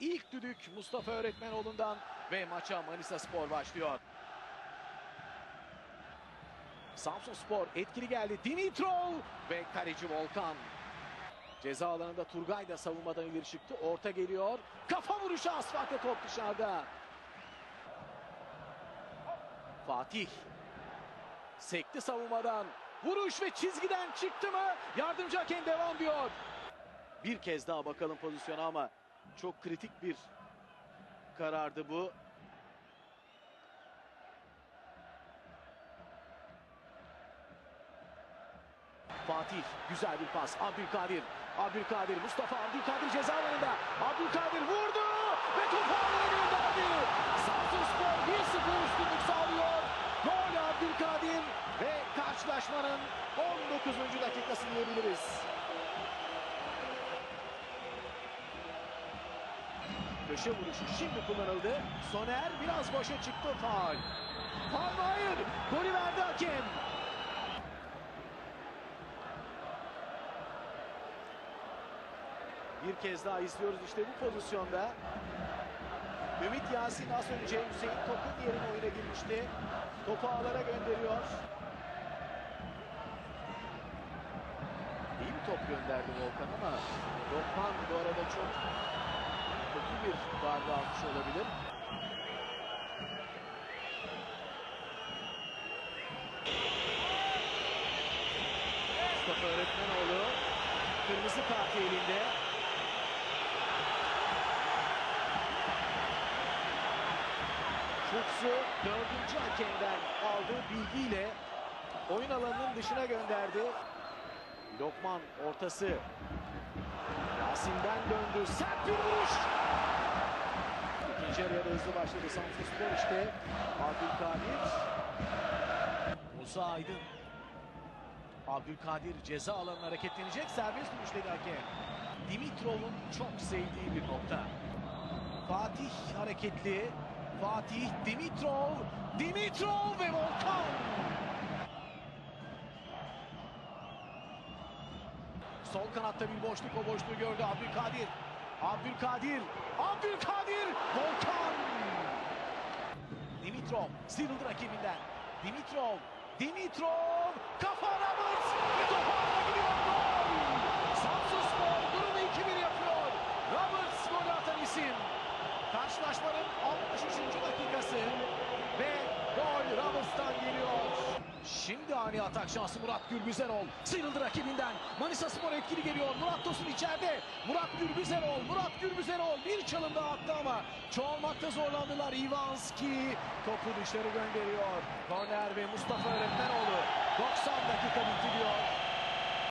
İlk düdük Mustafa Öğretmenoğlu'ndan ve maça Manisa Spor başlıyor. Samsun Spor etkili geldi. Dimitrov ve kaleci Volkan. Ceza alanında Turgay da savunmadan ileri çıktı. Orta geliyor. Kafa vuruşu asfalta top dışarıda. Fatih. Sekti savunmadan. Vuruş ve çizgiden çıktı mı? Yardımcı hakem devam diyor. Bir kez daha bakalım pozisyona ama çok kritik bir karardı bu. Fatih güzel bir pas. Abdülkadir. Abdülkadir. Mustafa Abdülkadir ceza alanında. Abdülkadir vurdu ve topu ağlara gönderdi. Samsun Spor 1-0 üstünlük sağlıyor. Gol Abdülkadir ve karşılaşmanın 19. dakikasını diyebiliriz. Köşe vuruşu şimdi kullanıldı. Soner biraz boşa çıktı. Faul mu? hayır. Golü verdi hakem. Bir kez daha izliyoruz işte bu pozisyonda. Ümit Yasin az önce Hüseyin Top'un yerine oyuna girmişti. Topu ağlara gönderiyor. İyi bir top gönderdi Volkan ama Lokman bu arada çok kötü bir darbe almış olabilir. Mustafa Öğretmenoğlu kırmızı kartı elinde. Fuchs'u dördüncü hakemden aldığı bilgiyle oyun alanının dışına gönderdi. Lokman ortası. Yasin'den döndü. Sert bir vuruş. İkinci yarıya da hızlı başladı Samsun Spor işte. Abdülkadir. Musa Aydın. Abdülkadir ceza alanına hareketlenecek. Serbest vuruş dedi hakem. Dimitrov'un çok sevdiği bir nokta. Fatih hareketli. Fatih Dimitrov. Dimitrov ve Volkan. Sol kanatta bir boşluk o boşluğu gördü Abdülkadir. Abdülkadir. Abdülkadir. Volkan. Dimitrov sıyrıldı rakibinden. Dimitrov. Dimitrov. Kafa Roberts. Ve top ağına gidiyor. Gol. Samsun Spor durumu 2-1 yapıyor. Roberts golü atan isim. Karşılaşmanın 63. dakikası. Ve gol Roberts'tan geliyor. Şimdi ani atak şansı Murat Gürbüzerol. Sıyrıldı rakibinden. Manisa Spor etkili geliyor. Murat Tosun içeride. Murat Gürbüzerol. Murat Gürbüzerol bir çalım daha attı ama çoğalmakta zorlandılar. Ivanski topu dışarı gönderiyor. Korner ve Mustafa Öğretmenoğlu. 90 dakika bitti